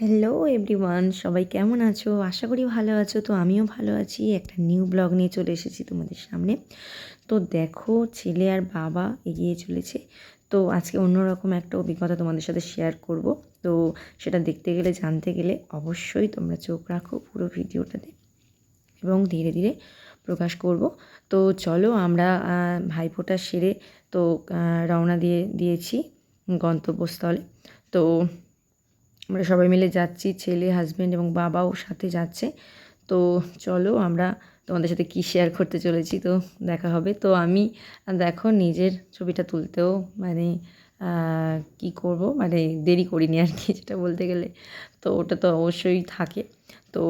Hello everyone সবাই কেমন আছো? আশা করি ভালো আছো। তো আমিও ভালো আছি। একটা নিউ ব্লগ নিয়ে চলে এসেছি তোমাদের সামনে। তো দেখো, ছেলে আর বাবা এগিয়ে চলেছে। তো আজকে অন্যরকম একটা অভিজ্ঞতা তোমাদের সাথে শেয়ার করব। তো সেটা দেখতে গেলে, জানতে গেলে অবশ্যই তোমরা চোখ রাখো পুরো ভিডিওটাতে এবং ধীরে ধীরে প্রকাশ করব। তো চলো আমরা ভাইফোঁটা সেরে তো রওনা দিয়ে দিয়েছি গন্তব্যস্থলে। তো আমরা সবাই মিলে যাচ্ছি, ছেলে হাজব্যান্ড এবং বাবাও সাথে যাচ্ছে। তো চলো আমরা তোমাদের সাথে কী শেয়ার করতে চলেছি তো দেখা হবে। তো আমি, দেখো নিজের ছবিটা তুলতেও মানে কি করব? মানে দেরি করিনি আর কি, যেটা বলতে গেলে। তো ওটা তো অবশ্যই থাকে। তো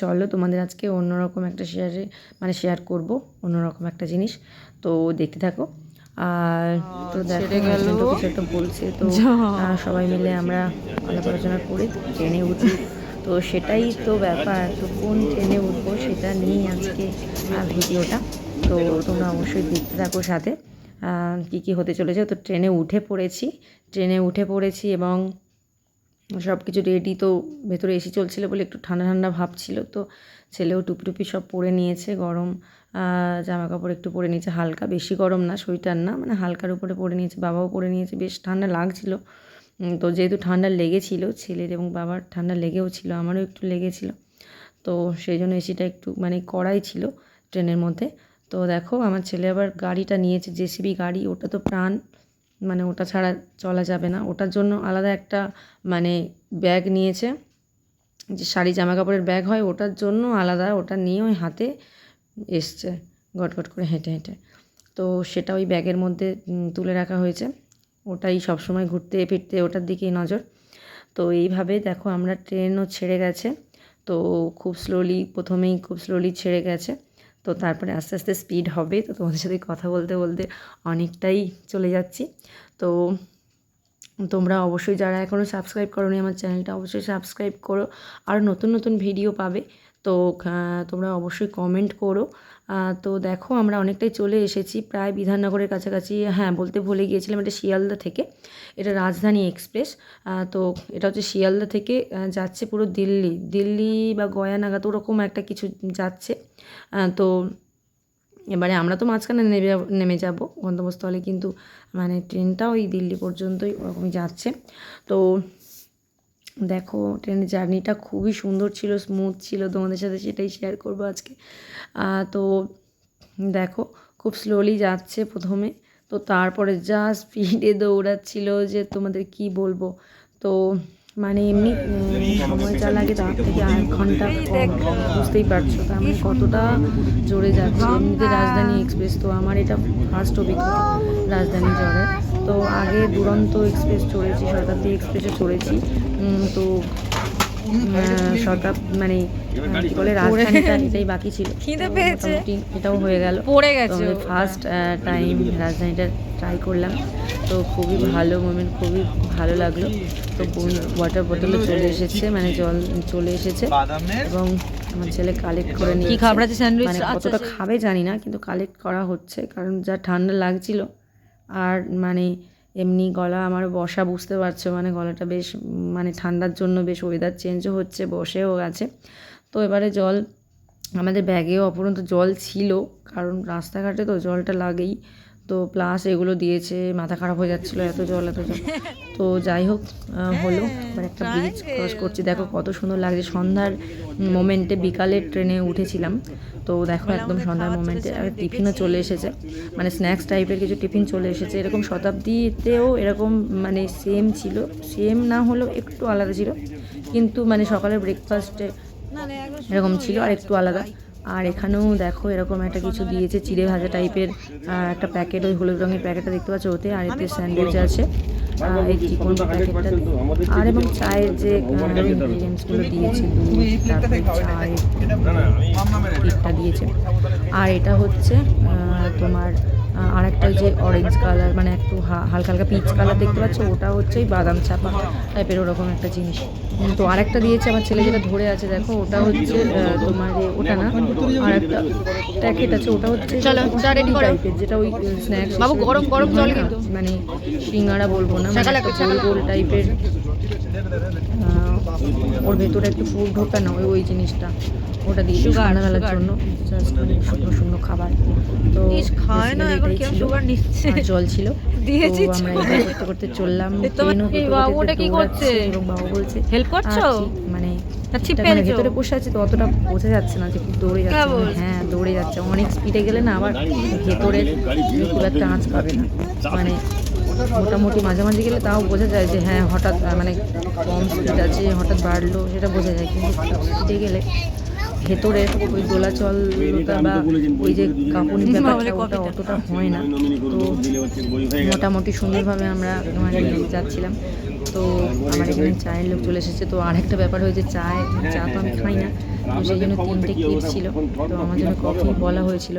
চলো তোমাদের আজকে অন্যরকম একটা শেয়ারে মানে শেয়ার করব অন্যরকম একটা জিনিস। তো দেখতে থাকো। আর তো দেখো তো কিছু একটা বলছে তো সবাই মিলে আমরা আলাপ আলোচনা করি ট্রেনে উঠি। তো সেটাই তো ব্যাপার তো কোন ট্রেনে উঠবো সেটা নিয়েই আজকে ভিডিওটা। তো তোমরা অবশ্যই দেখতে থাকো সাথে। কী কী হতে চলেছে তো ট্রেনে উঠে পড়েছি ট্রেনে উঠে পড়েছি এবং সব কিছু রেডি তো ভেতরে এসি চলছিল বলে একটু ঠান্ডা ঠান্ডা ভাব ছিল, তো ছেলেও টুপি টুপি সব পরে নিয়েছে, গরম জামা কাপড় একটু পরে নিয়েছে, হালকা, বেশি গরম না, সোয়েটার না মানে হালকার উপরে পরে নিয়েছে, বাবাও পরে নিয়েছে, বেশ ঠান্ডা লাগছিল। তো যেহেতু ঠান্ডা লেগেছিল, ছেলের এবং বাবার ঠান্ডা লেগেও ছিল, আমারও একটু লেগেছিল, তো সেই জন্য এসিটা একটু মানে কড়াই ছিল ট্রেনের মধ্যে। তো দেখো, আমার ছেলে আবার গাড়িটা নিয়েছে, জেসিবি গাড়ি, ওটা তো প্রাণ মানে ওটা ছাড়া চলা যাবে না। ওটার জন্য আলাদা একটা মানে ব্যাগ নিয়েছে। যে শাড়ি জামা কাপড়ের ব্যাগ হয়, ওটার জন্য আলাদা ওটা নিয়ে ওই হাতে এসছে, গটগট করে হেঁটে হেঁটে। তো সেটা ওই ব্যাগের মধ্যে তুলে রাখা হয়েছে। ওটাই সবসময় ঘুরতে, ফিরতে ওটার দিকেই নজর। তো এইভাবে দেখো আমরা ট্রেনও ছেড়ে গেছে। তো খুব স্লোলি প্রথমেই খুব স্লোলি ছেড়ে গেছে। তো তারপরে আস্তে আস্তে স্পিড হবে। তো তোমাদের সাথে কথা বলতে বলতে অনেকটাই চলে যাচ্ছি। তো তোমরা অবশ্যই যারা এখনও সাবস্ক্রাইব করো আমার চ্যানেলটা, অবশ্যই সাবস্ক্রাইব করো। আর নতুন নতুন ভিডিও পাবে। তো তোমরা অবশ্যই কমেন্ট করো। তো দেখো আমরা অনেকটাই চলে এসেছি, প্রায় বিধাননগরের কাছাকাছি হ্যাঁ বলতে ভুলে গিয়েছিলাম এটা শিয়ালদা থেকে, এটা রাজধানী এক্সপ্রেস তো এটা হচ্ছে শিয়ালদা থেকে যাচ্ছে পুরো দিল্লি দিল্লি বা গয়া নাগাদ ওরকম একটা কিছু যাচ্ছে তো এবারে আমরা তো মাঝখানে নেমে নেমে যাব গন্তব্যস্থলে, কিন্তু মানে ট্রেনটা ওই দিল্লি পর্যন্তই ওরকমই যাচ্ছে, তো দেখো ট্রেনের জার্নিটা খুবই সুন্দর ছিল স্মুথ ছিল তোমাদের সাথে সেটাই শেয়ার করব আজকে। তো দেখো খুব স্লোলি যাচ্ছে প্রথমে। তো তারপরে যা স্পিডে দৌড়াচ্ছিল যে তোমাদের কি বলব? তো মানে এমনি সময় যা লাগে তার থেকে আধ ঘণ্টা বুঝতেই পারছ। তার মানে কতটা জোরে যাচ্ছে। এমনিতে রাজধানী এক্সপ্রেস তো আমার এটা ফার্স্ট অভিজ্ঞতা রাজধানী চড়ার তো আগে দুরন্ত এক্সপ্রেস চড়েছি শতাব্দী এক্সপ্রেসে চড়েছি। তো শতাব মানে বলে রাজধানীটা এটাই বাকি ছিল। খিদে পেয়েছে। এটাও হয়ে গেল। পড়ে গেছে ফার্স্ট টাইম রাজধানীটা ট্রাই করলাম। তো খুবই ভালো মোমেন্ট খুবই ভালো লাগল। তো ওয়াটার বোতলও চলে এসেছে মানে জল চলে এসেছে। এবং আমার ছেলে কালেক্ট করে নিয়ে কি খাবার আছে? স্যান্ডউইচ মানে কতটা খাবে জানি না কিন্তু কালেক্ট করা হচ্ছে। কারণ যা ঠান্ডা লাগছিল আর মানে এমনি গলা আমার বসা বুঝতে পারছ মানে গলাটা বেশ মানে ঠান্ডার জন্য বেশ ওয়েদার চেঞ্জও হচ্ছে, বসেও গেছে। তো এবারে জল, আমাদের ব্যাগেও অপরন্ত জল ছিল, কারণ রাস্তাঘাটে তো জলটা লাগেই। তো প্লাস এগুলো দিয়েছে মাথা খারাপ হয়ে যাচ্ছিল এত জল এত জল। তো যাই হোক হলো। এবার একটা ব্রিজ ক্রস করছি। দেখো কত সুন্দর লাগছে। সন্ধ্যার মোমেন্টে বিকালের ট্রেনে উঠেছিলাম। তো দেখো একদম সন্ধ্যার মোমেন্টে আর টিফিনও চলে এসেছে। মানে স্ন্যাক্স টাইপের কিছু টিফিন চলে এসেছে। এরকম শতাব্দীতেও এরকম মানে সেম ছিল। সেম না হলেও একটু আলাদা ছিল। কিন্তু মানে সকালের ব্রেকফাস্টে এরকম ছিল আর একটু আলাদা। আর এখানেও দেখো এরকম একটা কিছু দিয়েছে চিড়ে ভাজা টাইপের একটা প্যাকেট ওই হলুদ রঙের প্যাকেটটা দেখতে পাচ্ছ ওতে আর এতে স্যান্ডউইচ আছে এই চিকন প্যাকেটটা আর এবং চায়ের যে ইনগ্রিডিয়েন্টসগুলো দিয়েছে চায়ের কেকটা দিয়েছে। আর এটা হচ্ছে তোমার আহ, আরেকটা যে অরেঞ্জ কালার মানে একটু হালকা হালকা পিচ কালার দেখতে পাচ্ছ ওটা হচ্ছে ওই বাদাম চাপা টাইপের ওরকম একটা জিনিস। তো আরেকটা দিয়েছে আমার ছেলে যেটা ধরে আছে দেখো ওটা হচ্ছে তোমার ওটা না আর একটা প্যাকেট আছে ওটা হচ্ছে চলো, চা ready করো। টাইপের যেটা ওই স্ন্যাক্স বাবু, গরম গরম জল মানে সিঙ্গারা বলব না মানে একটা একটা গোল গোল টাইপের ওর ভেতরে একটু ফুড ঢোকে না ওই ওই জিনিসটা। ওটা দিয়ে সন্ধ্যাবেলার জন্য জাস্ট মানে শুকনো শুকনো খাবার। তো খায় না এখন কেউ সুগার নিচ্ছে। জল ছিল। দিয়েছি আমরা এটা করতে করতে চললাম। ট্রেনও করতে ওটা কি করছে? এবং বাবা বলছে হেল্প করছ? মানে মানে ভেতরে বসে আছে তো অতটা বোঝা যাচ্ছে না যে খুব দৌড়ে যাচ্ছে। হ্যাঁ দৌড়ে যাচ্ছে। অনেক স্পিডে গেলে না আবার ভেতরে খুব একটা আঁচ পাবে না। মানে মোটামুটি মাঝামাঝি গেলে তাও বোঝা যায় যে হ্যাঁ হঠাৎ মানে কম স্পিড আছে হঠাৎ বাড়লো সেটা বোঝা যায়। কিন্তু স্পিডে গেলে ভেতরে ওই দোলাচলতা বা ওই যে কাঁপুনি ব্যাপারটা ওটা অতটা হয় না। তো মোটামুটি সুন্দরভাবে আমরা মানে যাচ্ছিলাম। তো আমার এখানে চায়ের লোক চলে এসেছে। তো আরেকটা ব্যাপার হয়েছে চায় চা তো আমি খাই না। তো সেই জন্য তিনটে কিট ছিল। তো আমার জন্য কফি বলা হয়েছিল।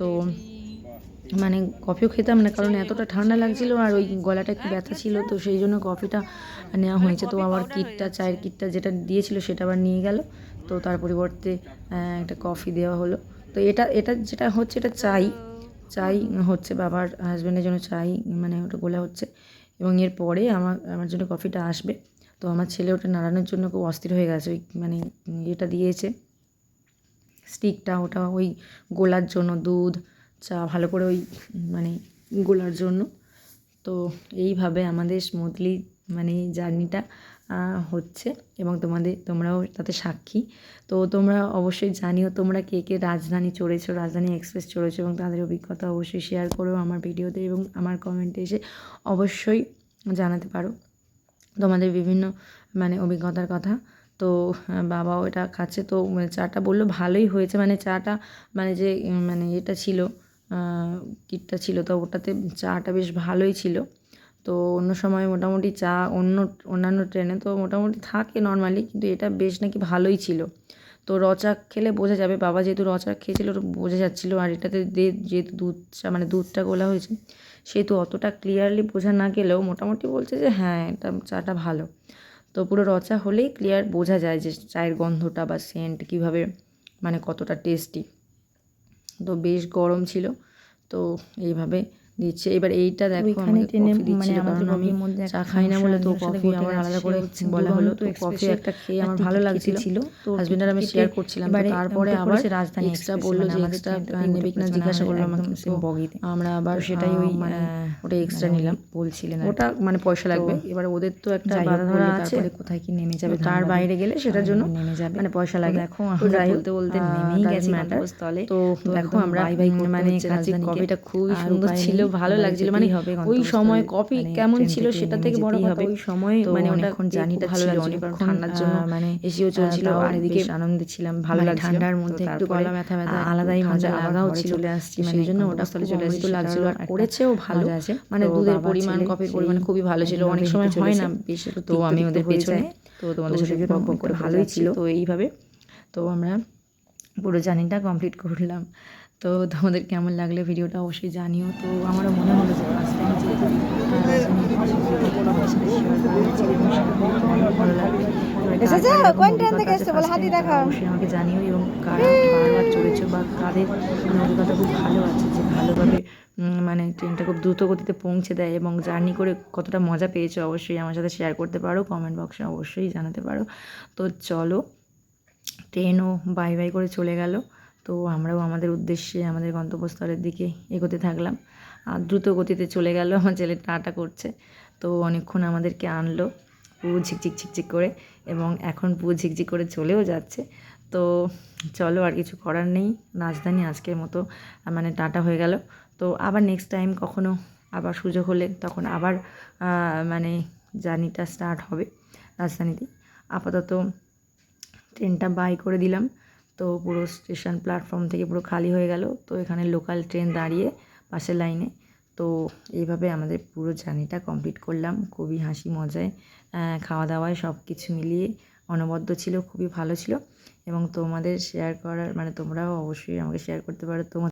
তো মানে কফিও খেতাম না, কারণ এতটা ঠান্ডা লাগছিল আর ওই গলাটা একটু ব্যথা ছিল, তো সেই জন্য কফিটা নেওয়া হয়েছে। তো আবার কিটটা, চায়ের কিটটা যেটা দিয়েছিল সেটা আবার নিয়ে গেল। তো তার পরিবর্তে একটা কফি দেওয়া হলো। তো এটা এটা যেটা হচ্ছে এটা চাই। চাই হচ্ছে বাবার হাজব্যান্ডের জন্য চাই মানে ওটা গোলা হচ্ছে। এবং এর পরে আমার আমার জন্য কফিটা আসবে। তো আমার ছেলে ওটা নাড়ানোর জন্য খুব অস্থির হয়ে গেছে, ওই মানে এটা দিয়েছে। স্টিকটা, ওটা ওই গোলার জন্য দুধ চা, ভালো করে ওই মানে গোলার জন্য। তো এইভাবে আমাদের স্মুথলি মানে জার্নিটা হচ্ছে এবং তোমাদের, তোমরাও তাতে সাক্ষী। তো তোমরা অবশ্যই জানিও তোমরা কে কে রাজধানী চড়েছো, রাজধানী এক্সপ্রেস চড়েছো এবং তাদের অভিজ্ঞতা অবশ্যই শেয়ার করো আমার ভিডিওতে এবং আমার কমেন্টে এসে অবশ্যই জানাতে পারো। তোমাদের বিভিন্ন মানে অভিজ্ঞতার কথা। তো বাবাও এটা খাচ্ছে। তো চাটা বলল ভালোই হয়েছে। মানে চাটা মানে যে মানে এটা ছিল কিটটা ছিল, তো ওটাতে চাটা বেশ ভালোই ছিল। তো অন্য সময় মোটামুটি চা, অন্য, অন্যান্য ট্রেনে তো মোটামুটি থাকে নর্মালি কিন্তু এটা বেশ নাকি ভালোই ছিল। তো রচা খেলে বোঝা যাবে, বাবা যেহেতু রচা খেয়েছিল বোঝা যাচ্ছিল, আর এটাতে যেহেতু দুধ চা মানে দুধটা গোলা হয়েছে, সেহেতু অতটা ক্লিয়ারলি বোঝা না গেলেও মোটামুটি বলছে যে হ্যাঁ এটা চাটা ভালো। তো পুরো রচা হলেই ক্লিয়ার বোঝা যায় যে চায়ের গন্ধটা বা সেন্ট কীভাবে মানে কতটা টেস্টি তো বেশ গরম ছিল। তো এইভাবে দিচ্ছে। এবার এইটা দেখো আমাকে কফি দিচ্ছিল মানে আমাদের কারণ আমি চা খাই না বলে তো কফি আমার আলাদা করে বলা হলো তো কফি একটা খেয়ে আমার ভালো লাগছিল। হাজবেন্ড আর আমি শেয়ার করছিলাম তারপরে আবার পড়েছে রাজধানী এক্সট্রা বলল মানে যে এক্সট্রা নেবে কিনা জিজ্ঞাসা করল আমাকে বগিতে। আমরা আবার সেটাই ওই, মানে ওটা এক্সট্রা মানে নিলাম। বলছিলেন ওটা মানে পয়সা লাগবে। এবার ওদের তো একটা বাধা ধরা আছে। কোথায় কি নেমে যাবে তার বাইরে গেলে সেটার জন্য নেমে যাবে। মানে পয়সা লাগে। দেখো যাই বলতে বলতে নেমেই গেছি matter। তো দেখো আমরা মানে। কফিটা খুবই সুন্দর ছিল ভালো লাগছিল মানে হবে ওই সময় কফি মানে কেমন ছিল সেটা থেকে বড় কথা হবে। ওই সময় মানে অনেকক্ষণ জার্নিটা ভালো লাগছিল অনেকক্ষণ, ঠান্ডার জন্য মানে, এসিও চলছিল আর এদিকে আনন্দে ছিলাম, ভালো মানে লাগছিল। ঠান্ডার মধ্যে একটু গলা ব্যথা ব্যথা আলাদাই মজা লাগাও ছিল চলে আসছি, মানে সেই জন্য ওটা চলে অমৃত এসেছি, লাগছিল আর করেছেও ভালো আছে। মানে দুধের পরিমাণ কফির পরিমাণ খুবই ভালো ছিল অনেক সময় হয় না। বেশি তো আমি ওদের পেছনে, তো তোমাদের সাথে ভালোই ছিল তো এইভাবে তো আমরা পুরো জার্নিটা কমপ্লিট করলাম তো তোমাদের কেমন লাগল ভিডিওটা অবশ্যই জানিও। তো আমারও মনে হলো যে ফার্স্ট টাইম দেখাও। অবশ্যই আমাকে জানিও এবং কারা বারবার বা কাদের অভিজ্ঞতা খুব ভালো আছে যে ভালোভাবে মানে ট্রেনটা খুব দ্রুত গতিতে পৌঁছে দেয় এবং জার্নি করে কতটা মজা পেয়েছ অবশ্যই আমার সাথে শেয়ার করতে পারো কমেন্ট বক্সে অবশ্যই জানাতে পারো। তো চলো ট্রেনও বাই বাই করে চলে গেল। তো আমরাও আমাদের উদ্দেশ্যে, আমাদের গন্তব্যস্থলের দিকে এগোতে থাকলাম। আর দ্রুত গতিতে চলে গেল, আমার ছেলে টাটা করছে। তো অনেকক্ষণ আমাদেরকে আনলো পুরো ঝিকঝিক ঝিকঝিক করে এবং এখন পুরো ঝিকঝিক করে চলেও যাচ্ছে। তো চলো আর কিছু করার নেই, রাজধানী আজকের মতো মানে টাটা হয়ে গেল। তো আবার নেক্সট টাইম কখনো আবার সুযোগ হলে তখন আবার মানে জার্নিটা স্টার্ট হবে রাজধানীতে। আপাতত ট্রেনটা বাই করে দিলাম। তো পুরো স্টেশন প্ল্যাটফর্ম থেকে পুরো খালি হয়ে গেল। তো এখানে লোকাল ট্রেন দাঁড়িয়ে পাশের লাইনে তো এইভাবে আমাদের পুরো জার্নিটা কমপ্লিট করলাম। খুবই হাসি মজায় খাওয়া দাওয়ায় সব কিছু মিলিয়ে অনবদ্য ছিল, খুবই ভালো ছিল। এবং তোমাদের শেয়ার করার মানে তোমরাও অবশ্যই আমাকে শেয়ার করতে পারো। তোমার